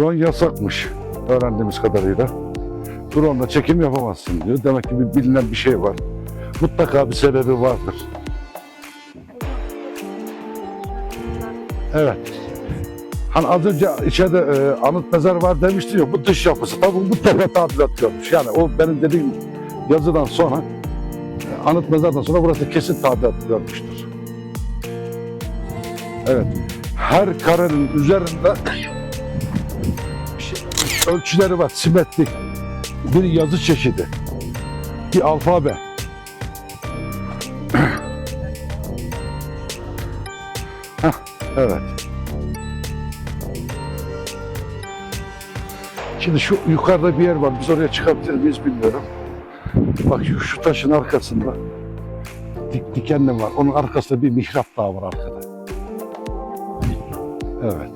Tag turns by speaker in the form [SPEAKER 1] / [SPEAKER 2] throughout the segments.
[SPEAKER 1] drone yasakmış öğrendiğimiz kadarıyla. Drone'la çekim yapamazsın diyor. Demek ki bir bilinen bir şey var. Mutlaka bir sebebi vardır. Evet. Hani az önce içeride e, anıt mezar var demişti ya bu dış yapısı. Tabii mutlaka tadilat görmüş. Yani o benim dediğim yazıdan sonra e, anıt mezardan sonra burası kesin tadilat görmüştür. Evet. Her karenin üzerinde ölçüleri var. Simetrik. Bir yazı çeşidi. Bir alfabe. Heh, evet. Şimdi şu yukarıda bir yer var. Biz oraya çıkabilir miyiz bilmiyorum. Bak şu, taşın arkasında dik, dikenli var. Onun arkasında bir mihrap daha var arkada. Evet.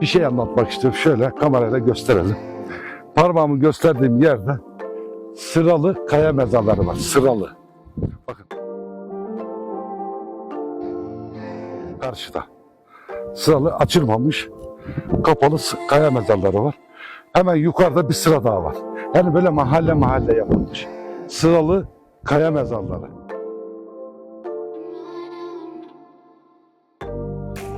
[SPEAKER 1] Bir şey anlatmak istiyorum. Şöyle kamerayla gösterelim. Parmağımı gösterdiğim yerde sıralı kaya mezarları var. Sıralı. Bakın. Karşıda. Sıralı açılmamış kapalı kaya mezarları var. Hemen yukarıda bir sıra daha var. Yani böyle mahalle mahalle yapılmış. Sıralı kaya mezarları.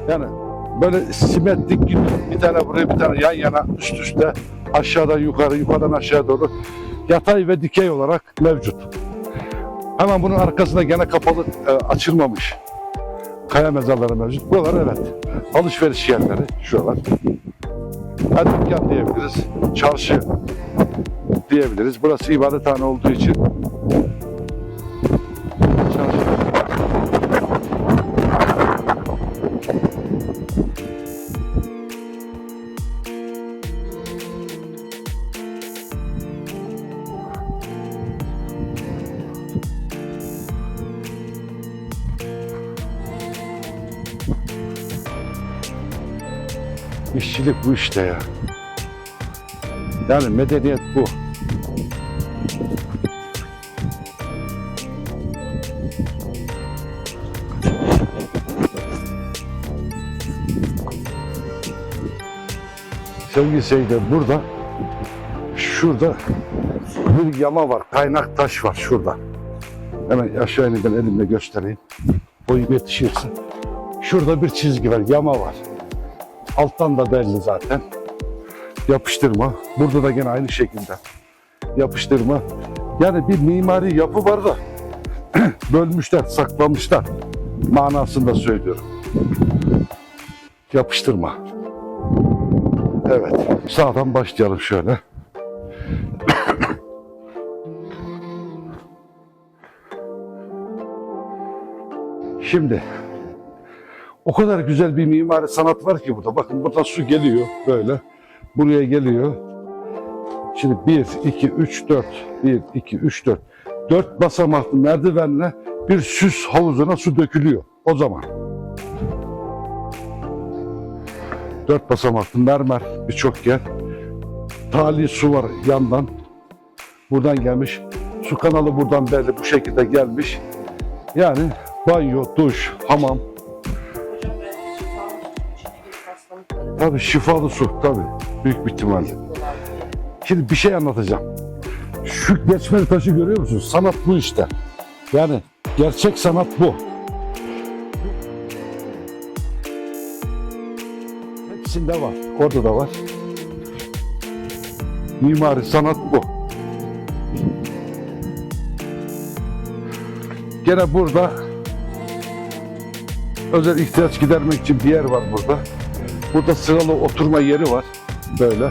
[SPEAKER 1] Yani böyle simetrik gibi bir tane buraya bir tane yan yana üst üste aşağıdan yukarı yukarıdan aşağı doğru yatay ve dikey olarak mevcut. Hemen bunun arkasında gene kapalı e, açılmamış kaya mezarları mevcut. Buralar evet alışveriş yerleri şuralar. Ha, dükkan diyebiliriz. Çarşı diyebiliriz. Burası ibadethane olduğu için İşçilik bu işte ya. Yani medeniyet bu. Sevgili seyirciler burada şurada bir yama var. Kaynak taş var şurada. Hemen aşağı iniden elimle göstereyim. Boyum yetişirse. Şurada bir çizgi var. Yama var. Alttan da belli zaten. Yapıştırma. Burada da gene aynı şekilde. Yapıştırma. Yani bir mimari yapı var da bölmüşler, saklamışlar. Manasında söylüyorum. Yapıştırma. Evet. Sağdan başlayalım şöyle. Şimdi o kadar güzel bir mimari sanat var ki burada. Bakın burada su geliyor böyle. Buraya geliyor. Şimdi 1, 2, 3, 4. 1, 2, 3, 4. 4 basamaklı merdivenle bir süs havuzuna su dökülüyor o zaman. 4 basamaklı mermer birçok yer. Tali su var yandan. Buradan gelmiş. Su kanalı buradan belli bu şekilde gelmiş. Yani banyo, duş, hamam, Tabii şifalı su tabii. Büyük bir ihtimalle. Şimdi bir şey anlatacağım. Şu geçmeli taşı görüyor musunuz? Sanat bu işte. Yani gerçek sanat bu. Hepsinde var. Orada da var. Mimari sanat bu. Gene burada özel ihtiyaç gidermek için bir yer var burada. Burada sıralı oturma yeri var. Böyle.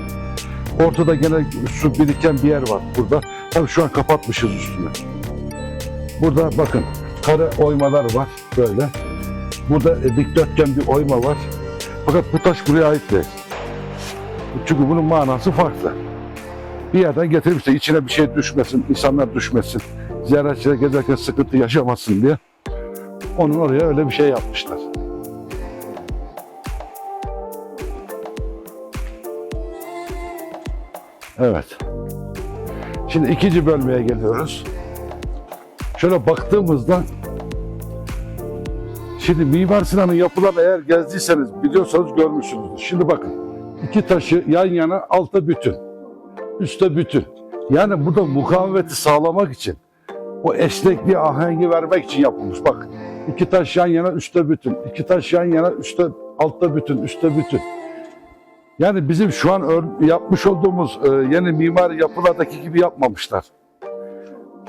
[SPEAKER 1] Ortada gene su biriken bir yer var burada. Tabii şu an kapatmışız üstünü. Burada bakın kare oymalar var böyle. Burada e, dikdörtgen bir oyma var. Fakat bu taş buraya ait değil. Çünkü bunun manası farklı. Bir yerden getirmişler içine bir şey düşmesin, insanlar düşmesin. Ziyaretçiler gezerken sıkıntı yaşamasın diye. Onun oraya öyle bir şey yapmışlar. Evet. Şimdi ikinci bölmeye geliyoruz. Şöyle baktığımızda Şimdi Mimar Sinan'ın yapılarını eğer gezdiyseniz biliyorsanız görmüşsünüzdür. Şimdi bakın iki taşı yan yana altta bütün, üstte bütün. Yani burada mukavemeti sağlamak için o esnekliği ahengi vermek için yapılmış. Bak iki taş yan yana üstte bütün, iki taş yan yana üstte altta bütün, üstte bütün. Yani bizim şu an yapmış olduğumuz e, yeni mimari yapılardaki gibi yapmamışlar.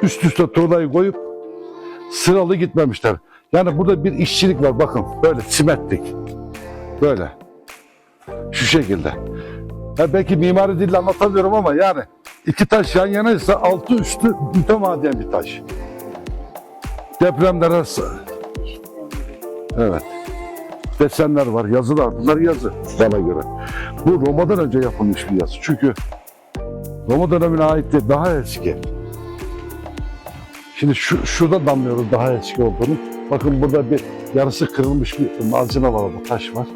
[SPEAKER 1] Üst üste tuğlayı koyup sıralı gitmemişler. Yani burada bir işçilik var bakın böyle simetrik. Böyle. Şu şekilde. Ya belki mimari dille anlatamıyorum ama yani iki taş yan yanaysa altı üstü mütemadiyen bir taş. Depremlere s- Evet. Desenler var, yazılar. Bunlar yazı bana göre. Bu Roma'dan önce yapılmış bir yazı. Çünkü Roma dönemine ait değil, daha eski. Şimdi şu, şurada anlıyoruz daha eski olduğunu. Bakın burada bir yarısı kırılmış bir malzeme var orada, taş var.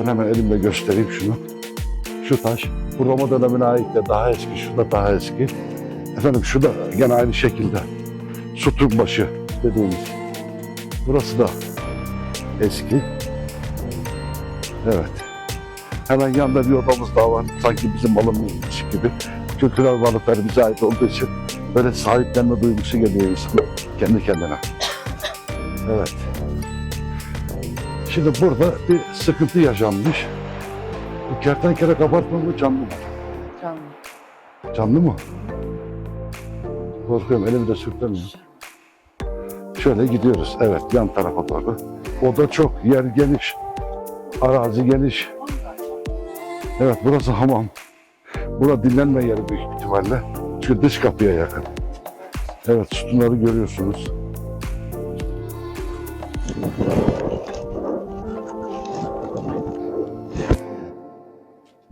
[SPEAKER 1] Ben hemen elimle göstereyim şunu. Şu taş, bu Roma dönemine ait de daha eski, şu da daha eski. Efendim şu da gene aynı şekilde. Sütun başı dediğimiz. Burası da eski. Evet. Hemen yanında bir odamız daha var. Sanki bizim malımız gibi. Kültürel varlıklar bize ait olduğu için böyle sahiplenme duygusu geliyor insana kendi kendine. Evet. Şimdi burada bir sıkıntı yaşanmış. Bu kertenkele kabartma mı canlı mı?
[SPEAKER 2] Canlı.
[SPEAKER 1] Canlı mı? Korkuyorum elimi de sürtemiyorum. Şöyle gidiyoruz. Evet yan tarafa doğru. O da çok yer geniş. Arazi geniş. Evet burası hamam. Burada dinlenme yeri büyük ihtimalle. Çünkü dış kapıya yakın. Evet sütunları görüyorsunuz.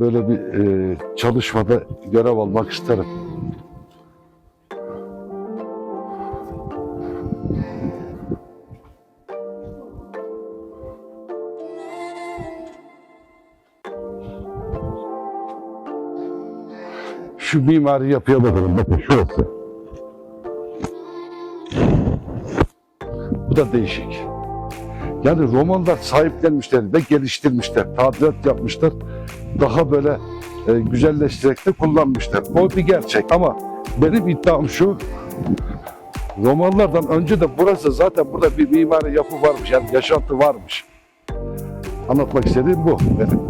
[SPEAKER 1] Böyle bir e, çalışmada görev almak isterim. Şu mimari yapıya bakalım. Bakın şurası. Bu da değişik. Yani Romanlar sahiplenmişler ve geliştirmişler, tadilat yapmışlar. Daha böyle e, güzelleştirerek de kullanmışlar. O bir gerçek ama benim iddiam şu, Romalılardan önce de burası zaten burada bir mimari yapı varmış, yani yaşantı varmış. Anlatmak istediğim bu benim.